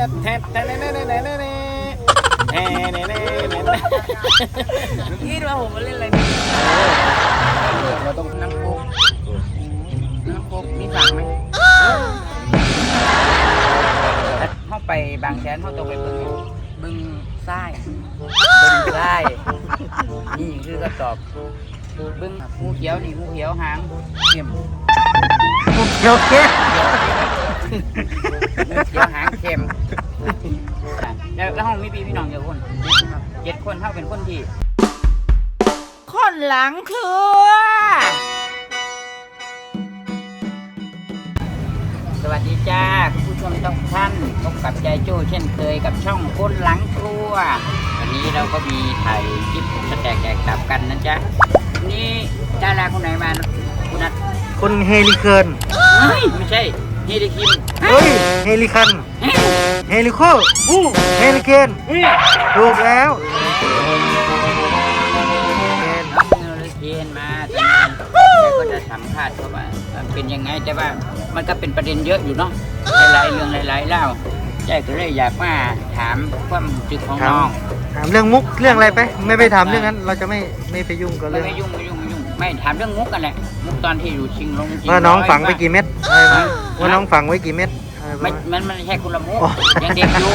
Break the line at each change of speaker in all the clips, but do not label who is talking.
แทนแทนแว่ผมเล่นอะไเนี่ยเราต้อง
น้ำโคกน้ำโคกมีฝากไหมข้าไปบางแสนเข้าตรงไปบึงบึงไส้บึงไส้นี่คือก็ตอบบึงงูเขียวนี่งูเขียวหางเข้มงู
เขียวเข้ม
งูเขียวหางเข้ม แล้วแล้วห้องมีพี่พี่น้องเยอะคนเจ็ดคนเท่าเป็นคนที่ คนหลังครัวสวัสดีจ้าคุณผู้ชมทุกท่านพบกับใจโจ้เช่นเคยกับช่องคนหลังครัว วันนี้เราก็มีถ่ายคลิปสแต็กแดกตับกันนะจ๊ะวันนี่ดาราคนไหนมาคุณนัท
คุณเฮลิเคิร์น
เฮ้ยไม่ใช่เฮดิคิม
เฮ้ยเฮลิคัน
เฮ้ย
เฮลิโค
อู้
เฮลิเคน
เฮ้ย
ถูกแล้ว
รับเงินเลยเทียนมาตอนนี้แล้วก็จะสัมภาษณ์เขาว่ามันเป็นยังไงแต่ว่ามันก็เป็นประเด็นเยอะอยู่เนาะหลายๆเรื่องหลายๆเล่าใจก็เลยอยากมาถามความรู้สึกของน้อง
ถามเรื่องมุกเรื่องอะไรไป ไม่ไปถามเรื่องนั้น เราจะไม่ไม่ไปยุ่งกับ
ไม่
เรื่อง
ไม่ยุ่งไม่ยุ่งไม่ยุ่งไม่ถามเรื่องมุกกันแหละมุกตอนที่อยู่ชิงลงชิง
ว่าน้อง
ร้ย
ฝังไปกี่เม็ดอะไรวะ
ฮะ
ว่าน้องฝังไว้กี่เม็ดอะ ไร
ไม่
วะ
มันมันไม่ใช่คนละมุก
อ๋อ
ยังเด็กอยู่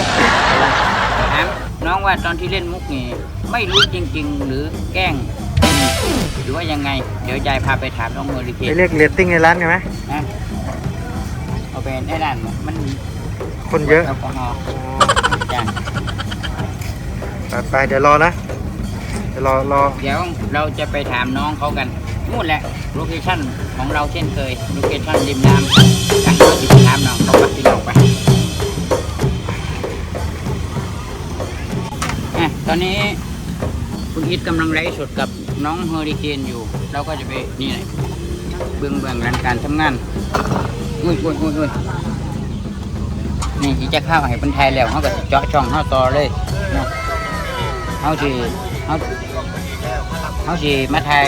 ถามน้องว่าตอนที่เล่นมุกนี่ไม่รู้จริง ๆ หรือแกล้งหรือว่ายังไง เดี๋ยวยายพาไปถามน้องเมอริเค
ไปเรียกเรตติ้งในร้านกันไหม
นะเอาไปได้ด้านมัน
คนเยอะ
แอลกอฮอล์จ้ะ
ไปไปเดี๋ยวรอนะเดี๋ยวรอรอ
เดี๋ยวเราจะไปถามน้องเขากัน นู่นแหละโลเคชั่นของเราเช่นเคยโลเคชั่นริมน้ำกันเราจะไปถามน้องเขาไปพี่น้องไปอะตอนนี้คุณอิทกำลังไลฟ์สดกับน้องเฮอริเคนอยู่ เราก็จะไปนี่เลยเบื้องเบื้องหลังการทำงานอุ้ยอุ้ยอุ้ยอุ้ยนี่ที่จะเข้าให้คนไทยแล้วเขาก็เจาะช่องเขาต่อเลยเนาะเขาสิเขาเขาสิมาไทย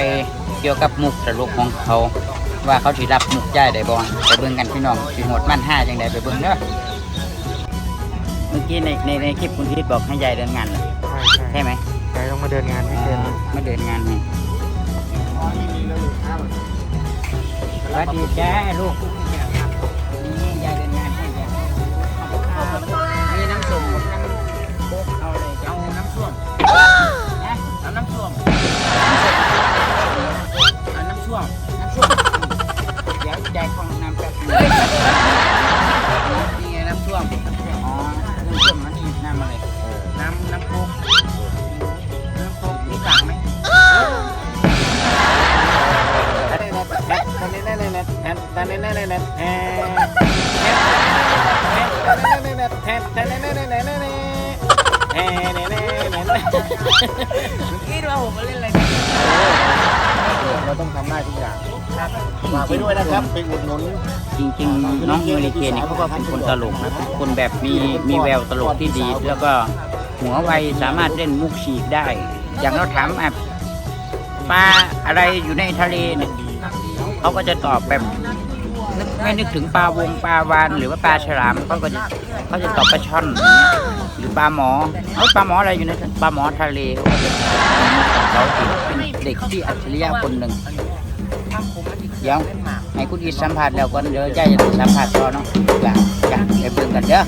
เกี่ยวกับมุกตลกของเขา ว่าเขาสิรับมุกใจได้บ่ไปเบิ่งกันพี่น้องสิโหดมั่นห้าจังไดไปเบิ่งเด้อเมื่อกี้ในในในคลิปคุณพีทบอกให้ยายเดินงานเหรอ
ใช่ใช่
ใช่ไหม
ใช่ต้องมาเดินงานให้เดิน
มาเดินงานให้สวัสดีจ้าลูก คิดว่าผมมาเล่นอะไร
เราต้องทำได้ทุกอย่างฝากไปด้วยนะครับไปอุดหนุน
จริงๆน้องเมริเกนเนี่ยเขาก็เป็นคนตลกนะคนแบบมีมีแววตลกที่ดี แล้วก็หัวไวสามารถเล่นมุกฉีกได้ อย่างเราถามอะปลาอะไรอยู่ในทะเลเนี่ยเขาก็จะตอบแบบนึกไม่นึกถึงปลาวงปลาวานหรือว่าปลาฉลามเขาก็จะ เขาจะตอบปลาช่อนหรือปลาหมอเอาปลาหมออะไรอยู่ในปลาหมอทะเลเขาเขาถือเป็นเด็กที่อัจฉริยะคนหนึ่งเดี๋ยวให้คุณอีสัมผัสแล้วก่อนเดี๋ยวใจจะสัมผัสต่อเนาะจ้ะจ้ะไปเบิ่งกันเด้อ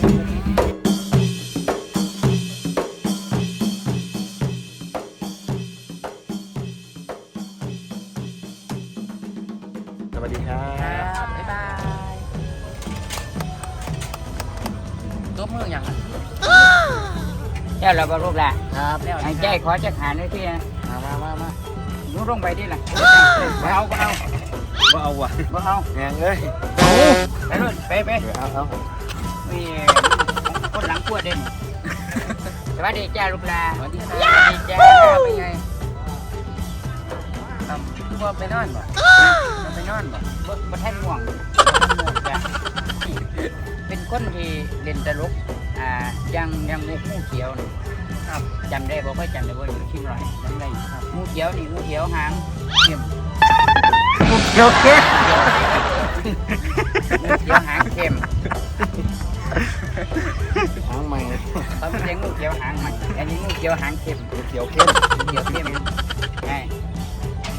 เจ้าเราบรรูปละ
ครับ
ไอ้ใจขอจะขานด้วยที่นะ
มามามามา
หนูลงไปดิล่ะบ่เอาบ่เอา
ว่าเอาว่ะ
บ่เอา
แงงเอ้ย
ไปนู่นไปไป
เอาเอา
มีคนหลังกลัวเด่นสวัสดีจ้าลูกลาสวัสดีจ้าเป็นไง
คือว่าไปนอนบ่
มันไปนอนบ่บ่บ่แท่นห่วงจ้ะเป็นคนที่เล่นตลกอ่ายังยังงูงูเขียวนี่ครับ จำได้บ่ค่อยจำได้บ่อยู่ที่ไรจำได้อยู่ครับงูเขียวนี่งูเขียวหางเข้ม
เดี๋ยวแค่
งูเขียวหางเข้ม
หาง
เขียวหางเข้ม
เขียวเข้ม
เขียวเข้มใช่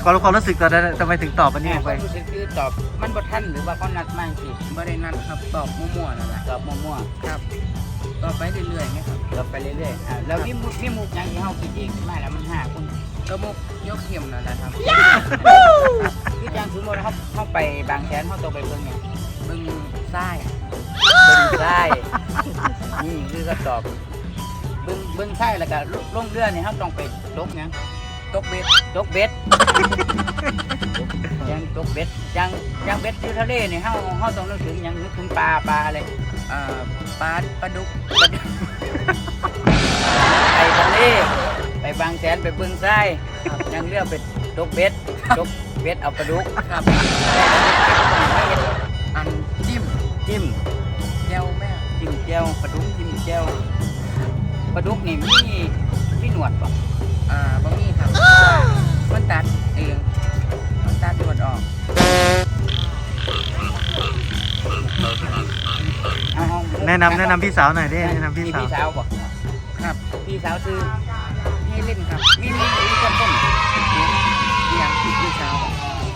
ขอรู้ความรู้สึกตอนนั้นทำไมถึงตอบอันนี้
เนี่ย
ออก
ค
ไป
วามรู้สึกคือตอบมันบ่ทันหรือว่าเขานัดมาสิ
บ่ได้นั่นครับตอบมั่วๆนั่นแหละ
ตอบมั่ว
ครับ ตอบไปเรื่อยๆไงครับ
ๆตอบไปเรื่อยๆอ่าแล้ววิมุกวิมุกอย่างที่เฮาคิดเองขึ้นมาแล้วมันห้าคน
ก็มุกยกเข็มนั่นแหละครับ
คืออย่างสมมติเขาเขาไปบางแสนเขาต้องไปเบิ่งเนี่ย
เบิ่งซ้าย
เบิ่งใต้นี่คือก็ตอบเบิ่งเบิ่งใต้แล้วก็ลงเรือเนี่ยเขาต้องไปตกหยัง
ตกเบ็ด
ตกเบ็ดยังตกเบ็ดยังยังเบ็ดอยู่ทะเลนี่ยเขาเขาต้องนึกถึงหยังนึกถึงปลาปลาอะไร
อ่าปลาปลาดุก
ไปทะเลไปบางแสนไปเบิ่งใต้ยังเรือไปตกเบ็ดตกเบ็ดเอาปลาดุก
ครับอันจิ้ม
จิ้ม
แก้วแม่
จิ้มแจ่วปลาดุกจิ้มแจ่วปลาดุกนี่มีมีหนวดป่ะ
อ่าบะหมี่ครับ มันตัดเองมันตัดหนวดออก
เอาเอา
แนะนำแนะนำพี่สาวหน่อยดิแนะนำพี่
มี
สาว
พี่สาวป่ะ
ครับ
พี่สาวซื้อ
ให้เล่นครับ
มีมีมีคนต้น
เลี้ยงติดลูกสาว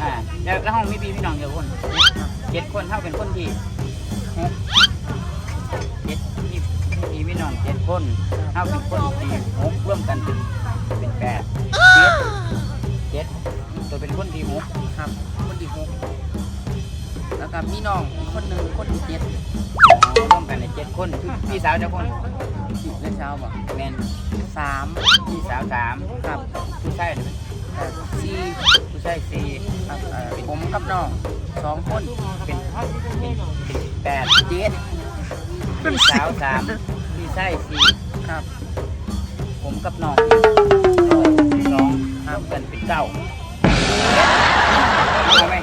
อ่าแล้วแล้วห้องมีพี่พี่น้องเดียวคนเจ็ดคนเท่าเป็นคนที่หกเจ็ดพี่พี่พี่น้องเจ็ดคนเท่าเป็นคนที่หกร่วมกันเป็นเป็นแปดเจ็ด
แล้วก็มีน้องอีกคนหนึ่งคนที่เจ็ด
ร่วมกันในเจ็ดคนพี่สาวเจ้าคน
ที่ลูกสาวบอก
แมน
สาม
พี่สาวสาม
ครับ
ผู้ชายเนี่ย
เอ่อสี่
ผู้ชายสี่
ครับเอ่อผมกับน้องสองคน
เป็นเป็นเป็นแปด
เจ็ด
พี่สาวสามพี่ชายสี่
ครับ
ผมกับน้องสองรวมกันเป็นเก้าเอาไหม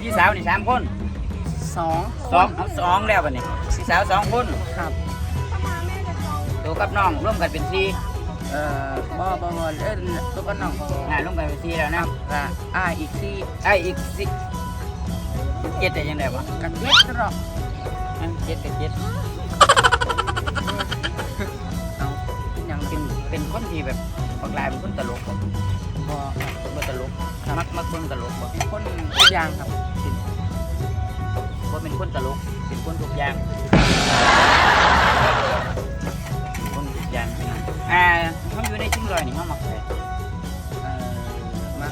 พี่สาวนี่สามคน
สอง
สองเอาสองแล้วบัดนี้พี่สาวสองคน
ครับ
ตัวกับน้องร่วมกันเป็นสี่
เอ่อบ่บ่บ่เอ้ยตัวก็น้อง
อ่าร่วมกันเป็นสี่แล้วนะ
อ่าอ่าอีกสี่
ไอ้อีกสิเจ็ดแต่ยังไงวะ
กันเจ็ดหรอก
อันเจ็ดกับเจ็ด
เอายัง
เป็นเป็นคนที่แบบบางรายเป็นคนตลกบ่
บ่ครับ
บ่ตลกมักมักเบิ่งตลกบ่
เป็นคนตัวอย่างครับ
ว่าเป็นคนตลก เป็นคนทุกอย่างเป็นคนทุกอย่างพี่น้องอ่าเขาอยู่ในชิ้นลอยนี่เขามักอะไร
เอ่อมา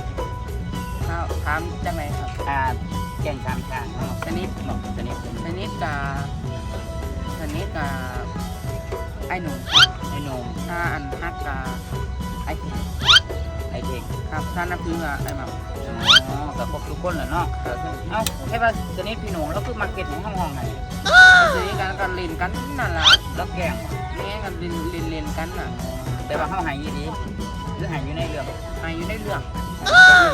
ข้าวถามจังไหนครับ
อ่าแกงสามชาติเขามัก
ชนิด
มักชนิดเป็น
ชนิดกาชนิดกาไอ้หนุ่ม
ไอ้โหนม
ถ้าอันฮักกาไอ้ เข็ม
ไอ้เด็ก
ครับถ้านับถืออะไอ้หม่ำ
อ๋อกับพวกทุกคนแหละเนาะเอ้าแค่ว่าชนิดพี่หนุ่มแล้วคือมาเก็ตในห้องห้องไหน
ชนิดกันกันเล่นกันนั่นล่ะ
แล้วแกงบ่
แม่กันเล่นเล่นเล่นกันน่ะ
แต่ว่าเขาหายยีดีหรือหายอยู่ในเรื่อง
ให้อยู่ในเรื่อง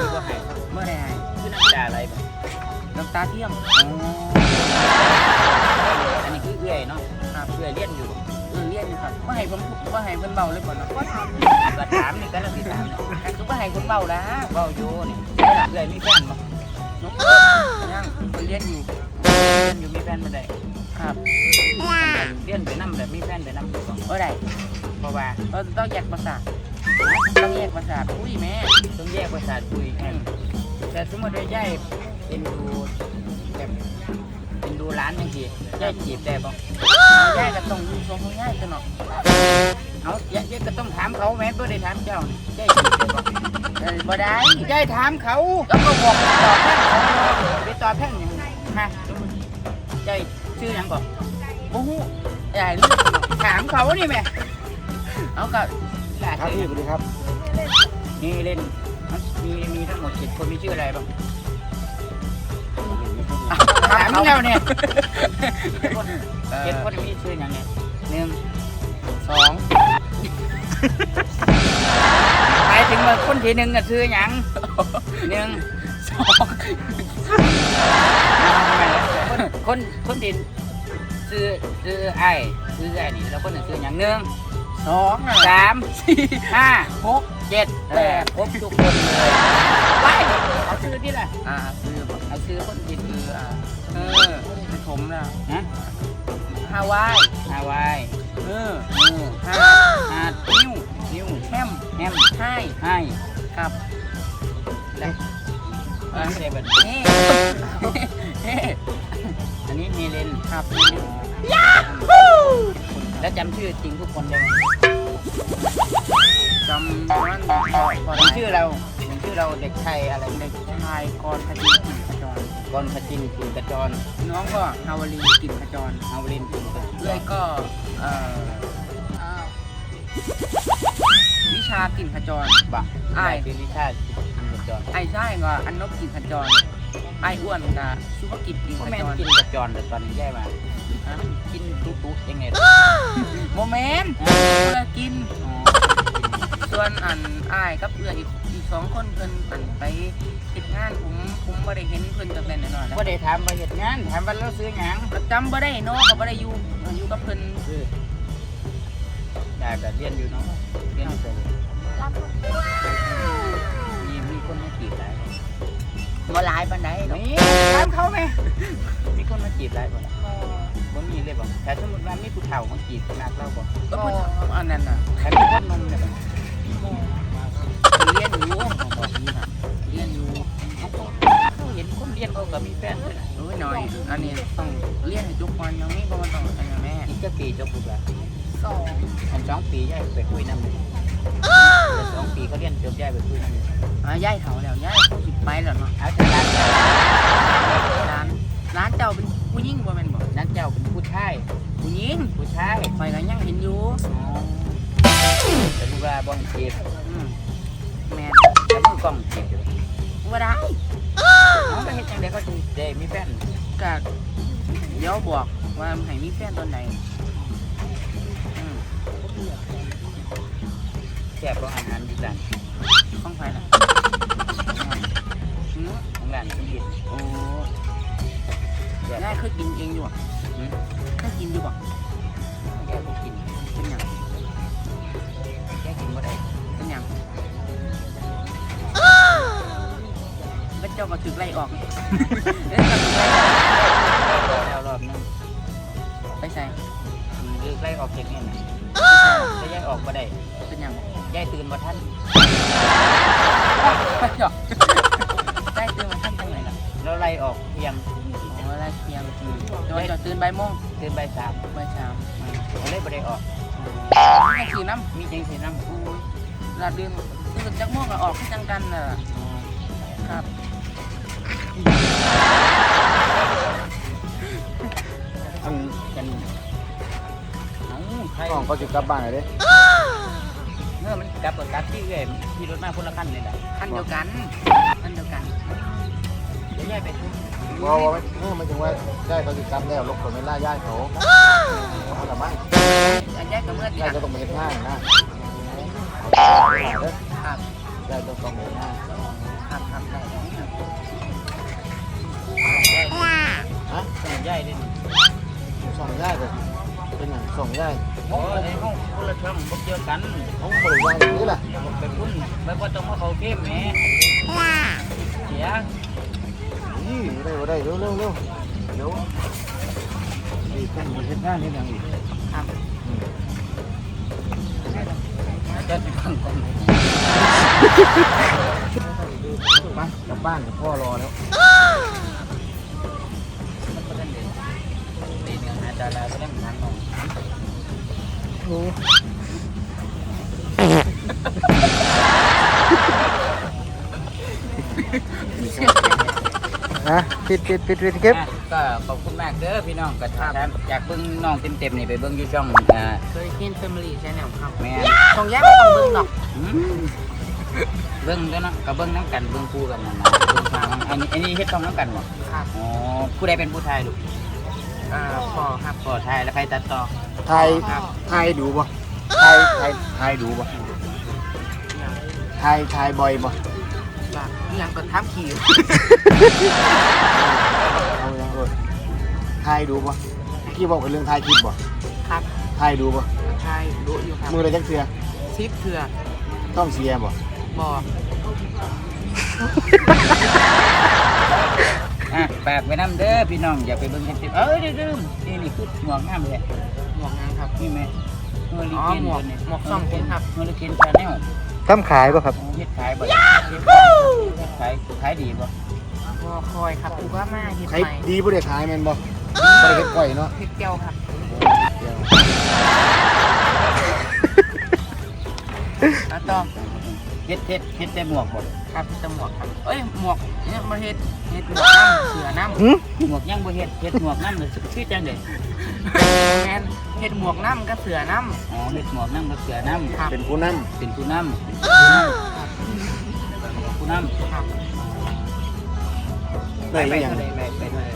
หรือว่าหาย
เมื่อไรให้
คือน้ำตาอะไรแบบ
น้ำตาเที่ยง
อ๋ออันนี้คือเอื้อยเนาะ
ครับ
เอื้อยเลี้ยนอยู่
เออเรียนอยู่ครับว่าให้ผมว่าให้เพิ่นเบาเลยก่อนเนาะ
ก็ถามนี่ก็แล้วที่ถามเนี่ย
อันคือว่าให้เพิ่นเบาละ
เว้าอยู่นี่เอื้อยมีแฟนบ่
นกยังเพิ่นเรียนอยู่
เรียนอยู่มีแฟนบ่ได้
ครับ
เรียนไปนำแบบมีแฟนไปนำอยู่บ่
เมื่อไร
เพราะว่า
เราต้องแยกประสาทต้องแยกประสาทอุ้ยแม่
ต้องแยกประสาทคุยแอนแต่สมมติว่าย่ายเป็นดูแบบเป็นดู ร้านจังซี่ย่ายจีบได้บ่
เอาแยกกันตรงอยู่ทรงง่ายกันเนาะ
เอาย่ายก็ต้องถามเขาแม่บ่ได้ถามเจ้านี่ย่ายจีบได้บ่
เออบ่ได้
ย่ายถามเขา
แล้วก็บอกตอบแค่เขา
ไปตอบแทนหยังฮะย่ายชื่อหยังก่อน
โอ้โหใหญ่ลูก
ถามเขานี่แม่
เอากับ
ล่ะ
ครับพี่สวัสดีครับ
นี่เล่น มีมีทั้งหมดเจ็ดคนมีชื่ออะไรบ้างถามแล้วเนี่ยเจ็ดคนเจ็ดคนมีชื่ออย่างเนี้ยหนึ่ง
สอง
หมายถึงว่าคนที่หนึ่งอะชื่อหยังหนึ่ง
สอง
คนคนคนที่ชื่อชื่อไอ้ชื่อไอ้นี่แล้วคนหนึ่งชื่อหยังหนึ่ง
สองอะ
สาม
สี่
ห้า
หก
เจ็ดแปดครบทุกคนเลยไปเอาชื่อที่ละ
อ่าซื้อบ่
เอาชื่อคนที่
คือ
ชื่อ
อ่าเออเป็นผมนะ
ฮะ
ฮาวาย
ฮาวาย
เออ
มือ
ฮา
หาดนิ้วนิ้ว
ม
แฮม
ให้
ให้
ครับ
เออเซเว่น
เฮ้เฮ้
อันนี้เฮเลน
ครับ
แล้วจำชื่อจริงทุกคนได้ไหม
จำนั้นพอ
ผม
ได้
ชื่อเราผมชื่อเราเด็กชายอะไร
เด็กชายกรพจิ นกินขจร
กรพจินกินกระจร
น้องก็ฮาวลีกินขจร
ฮาวลินกินกระจ
เอ้ย
ร
ก็เอ่ออ้าววิชากินขจร
บะ
อ้าย
เป็นวิชากินกระจร
ไอ้ใช่ก็อันนบกินขจรไอ้อ้วนกับสุภกิจกิน
พ่อ
ข
แม่
จร
กินกระจรแต่ตอนนี้แย่มา
ฮะ
กินตุ๊ตุ๊ยังไง
โมเมนต์เพื่อกิน ส่วนอันอ้ายกับเอื้ออีกอีกสองคนเพิ่นอันไปติดงานผมผมบ่ได้เห็นเพิ่นตั้งแต่น้อยๆนะ
ก็ได้ถามไปเหตุงานถามว่าเราซื้อหยัง
จำบ่ได้เนาะก็บ่ได้อยู่อยู่กับเพิ่น
คืออยากจะเรียนอยู่เนาะเรียนอยู่แต่มีมีคนมาจีบหลายคน
บ่หลายปานใดดอก
นี่ถามเขาไหมมีคนมาจีบหลายคนบ่มีเลยบอกแต่สมมติว่ามีผู้เฒ่ามาจีบขนาดเราบอก
ก็เพิ่นอันนั้นน่ะ
ใครมีคนนมเนี่ยบอก
เรียนอยู่บอกนี่ค่ะเรียนอยู่
เขาเห็นคนเรียนเขาก็มีแฟนเลยนะ
โอ้ยหน่อย อันนี้ต้องเรียนให้จบก่อนยังมีบ่ต้องอันนั้นแม่
อีกจะปีจบปุ๊บละ
สอง
อันสองปีย้ายไปคุยน้ำเลยสองปีเขาเรียนจบย้ายไปคุยน้ำเลย
อะย้ายเฒ่าแล้วย้ายคงสิไปแล้วเนาะ
เอาแต่ร้าน
ร้านร้านเจ้าเป็นผู้หญิงบ่แม่นบ่
นั้นเจ้าเป็นผู้ชาย
ผู้หญิง
ผู้ชาย
ข่อยก็ยังเห็นอยู่
แต่ดูว่าบ้องจีบ
อืมแม่น
แต่มือกล้องจีบอยู่
บ่ได้
น้องไปเห็นจังไดก็จีบเดมีแฟน
ก็เดี๋ยวบอกว่าให้มีแฟนตอนไหนอืม
แซ่บก็อาหารดีร้าน
ของไผล่ะอืม
ของร้านสมบิด
โอ้
แซ่บ
ยายเคยกินเองอยู่อะ
หืม
เคยกินอยู่บ่
แกบ่กิน
เป็นหยัง จ้าก็ถึกไล่ออกเอ้ยก็ถูกไล่ออก
แล้วรอบนึง
ไปใส่
เลิกไล่ออกจากนี่นะจะย้ายออกบ่ได้
เป็นหยัง
ย้ายตื่นบ่ทัน
ไปหยอกได้ตื่นมาท่านจังไหนล่ะ
แล้วไล่ออกเที่ยง
อ๋อไล่เที่ยงคืนแต่ว่าเจะตื่นบ่ายโมง
ตื่นบ่ายสาม
บ่ายสาม
ก็เลยบ่ได้ออก
ให้ขี่น้ำ
มีจังสิน้ำ
อู้ยลาดื่นตื่นจากโมงก็ออกคือจังกันน่ะครับ
อันกันเอ้าใคร
น้องเขาจะกลับบ้านเลยเด้
เมื่อมันกลับกับกลับที่เอ้ยที่รถมาคนละคันเลยแหละ
คันเดียวกันคันเดียวกัน
เดี๋ยวย้ายไปทุก
บอกว่าเมื่อมันถึงว่าได้เขาจะกลับแล้วลบคนไม่ล่าญาติเขาเขาทำไม
อันแยกกับเมื่อที่
ญาติ
ค
ก็
รับ
ต้องไปเฮ็ดงานนะ
ครับ
ญาติก็ต้องไปเฮ็ดงาน
ครับครับได้ ได้ครับ
ฮะ
ย้ายดิ
ส่งญาติเลยเป็นอย่างส่งญาติ
โอ้ยห้องคนละช่องบ่เกี่ยวกัน
เขาบริวารอย่างนี้แหละ
ไปพุ่นไปว่าต้องมาเขาเกมแหมเสีย
นี่ได้บ่ได้เร็วเร็วเร็วเร็วดีขึ้นไปเฮ็ดงานนี่อย่างอีก
ครับ
จะไปฟังก่อน
ไปกลับบ้านกับพ่อรอแล้ว
ด่นกับอาจารย์แล้วก็ได้งานน้อง
นะปิดปิดปิดปิดเก็บ
อะก็ขอบคุณมากเด้อพี่น้องก็ถามอยากเบิ่งน้องเต็มๆนี่ไปเบิ่งอยู่ช่องอ่า
เคยกินแฟมิลี่ใช่แนวครับ
แม่
ของแยกไม่ต้องเบิ่งหรอก
อืมเบิ่งเด้อเนาะก็เบิ่งน้ำกันเบิ่งคู่กันนั่นนะเบิ่งฟังอันนี้อันนี้เฮ็ดต้องน้ำกันบ่
ครับ
อ๋อผู้ใดเป็นผู้ชายลูก
อ่าพอครับ
ก็ชายแล้วใครตัดต่อ
ไทย
ครับ
ไทยดูบ่ไทยไทยไทยดูบ่ไทยไทยบ่อยบ่
แบบยังก็ทับขี่
เอาอย่างเออไทยดูบ่ที่บอกเป็นเรื่องไทยคลิปบ่
ครับ
ไทยดูบ่
ใช่รู้อยู่ครับ
มืออะไรจังเสีย
ซิปเถื่อ
ต้องเสียบ่
บอก
อะฝากไว้น้ำเด้อพี่น้องอย่าไปเบิ่งเต็มๆเอ้ยเดี๋ยวๆนี่นี่คือหมวกงามเลย
หมวกงานครับ
นี่แม่เฮอริ
อ๋อ
เคน
หมวก
ตัวนี้
หมวกซ่องเข็นครับ
เฮอริเคนชาแนล
ทำขายป่ะครับ
เฮ็ดขายบ่เฮ็ดขายเฮ็ดขายขายดีบ่
วอคอยครับคือว่ามาเฮ็ด
ใคร
ใหม่
ดีบ่ได้ขายแม่นบ่บ่ได้เฮ็ดก้อยเนาะ
เฮ็ดแก้วครับแล้วต่อ
เฮ็ดเฮ็ดเฮ็ดแต่หมวกบ่
ครับเฮ็ดแต่หมวกครับเอ้ยหมวกเนี่ยมาเฮ็ดเฮ็ดหมวกน้ำเสือน้ำ
หืม
หมวกยังบ่เฮ็ดเฮ็ดหมวกนำเลยชื่อจังได๋
แมนเฮ็ดหมวกน้ำกับเสือน้
อ๋อเฮ็ดหมวกนำกับเสือนํำ
ครับ
เป็นผู้นำ
เป็นผู้นำผู้นำ
ครับ
ได้
ไป
อีหยัง
เท่าใดไปไปเท่าใด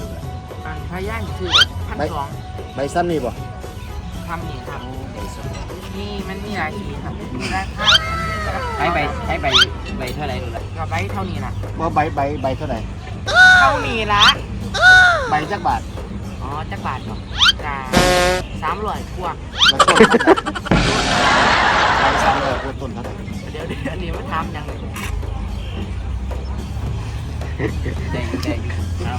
อันพย่างคือพันสอง
ใบซ้ำนี่บ่
ทำนี่ครับนี่มันมีหลายสีครับมีราคาอันนี้
ใช้ใบใช้ใบใบเท่าไหร่ดูล่ะ
กับใบเท่านี้ล่ะ
บ่ใบใบใบเท่าไหร่
เท่านี้ละ
ใบจักบาท
อ๋อจักบาทเหรอจ้าสามร้อยกว่า
แล้วต้นใบซ้ำเลยต้นเท่าไหร่
เดี๋ยวเดี๋ยวอันนี้มาทำยังไง
แดงแดงครับ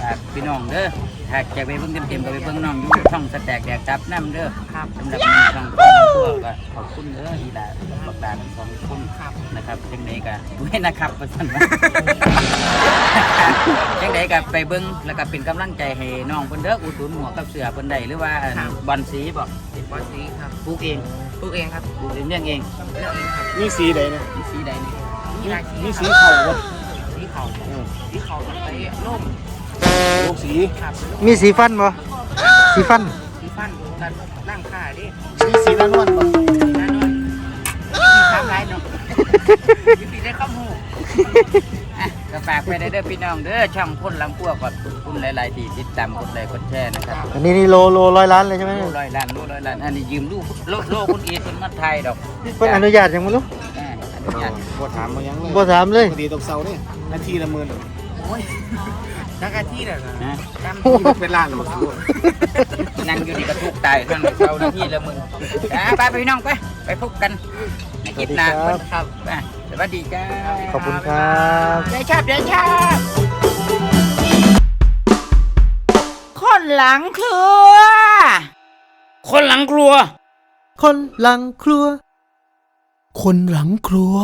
ฝากพี่น้องเด้อถ้าจะไปเบิ่งเต็มๆก็ไปเบิ่งน้องอยู่ช่องสแต็กแดกจับน้ำเด้อ
ครับ
สำหรับมีช่องทั่วก็ขอบคุณเด้ออีหลาบักดาทั้งสองคน
ครับ
นะครับจังไดก็เว้ยนะครับว่าซั่นว่าจังไดก็ไปเบิ่งแล้วก็เป็นกำลังใจให้น้องเพิ่นเด้ออุดหนุนหมวกกับเสื้อเพิ่นได้หรือว่าอันบอลสีบ่
ติดบอสสีครับ
ปลูกเอง
ปลูกเองครับ
ปลูกเองเลี้ยงเอง
เลือกเองครับ
มีสีใดนะ
มีสีใดนี่
มีหลายสี
มี
ค
สี
รับ
เข่าบ่
สีเขา
อืม
สีเขามันไปร่ม
ลูกสี
ครับ
มีสีฟันบ่สีฟัน
สีฟันกันร่างค่าดิ
สีสีละนวลบ่
นั่นด้วยมีทำไรเนาะยินดีได้ข้อมูล
อะก็ฝากไปได้เด้อพี่น้องเด้อช่องคนหลังพวกขอบคุณหลายๆที่ติดตามกดไลค์กดแชร์นะครับ
อันนี้นี่โลโลร้อยล้านเลยใช่ไหม
โลร้อยล้านโลร้อยล้านอันนี้ยืมลูกโลโลคุณอีทคนมาไทยดอก
เพิ่นอนุญาตยังไม่รู้
อ่าอนุญาต
บ่ถามมายังเลย
บ่ถามเลย
ปกติตกเสาเนี่ยนาทีละหมื่น
โอ้ยนักอาที่เลยนะ
นะ
จำ
ที่เป็นล้านหรอก
นั่งอยู่นี่ก็ทุกข์ตายท่านเช้าหน้าที่ละมึงอะไปไปพี่น้องไปไปพบกันในคลิปหน้า
สวัสดีครับ
อะสวัสดีจ้า
ขอบคุณครับ
เดี๋ยวชอบเดี๋ยวชอบคนหลังครัว คนหลังครัว
คนหลังครัว
คนหลังครัว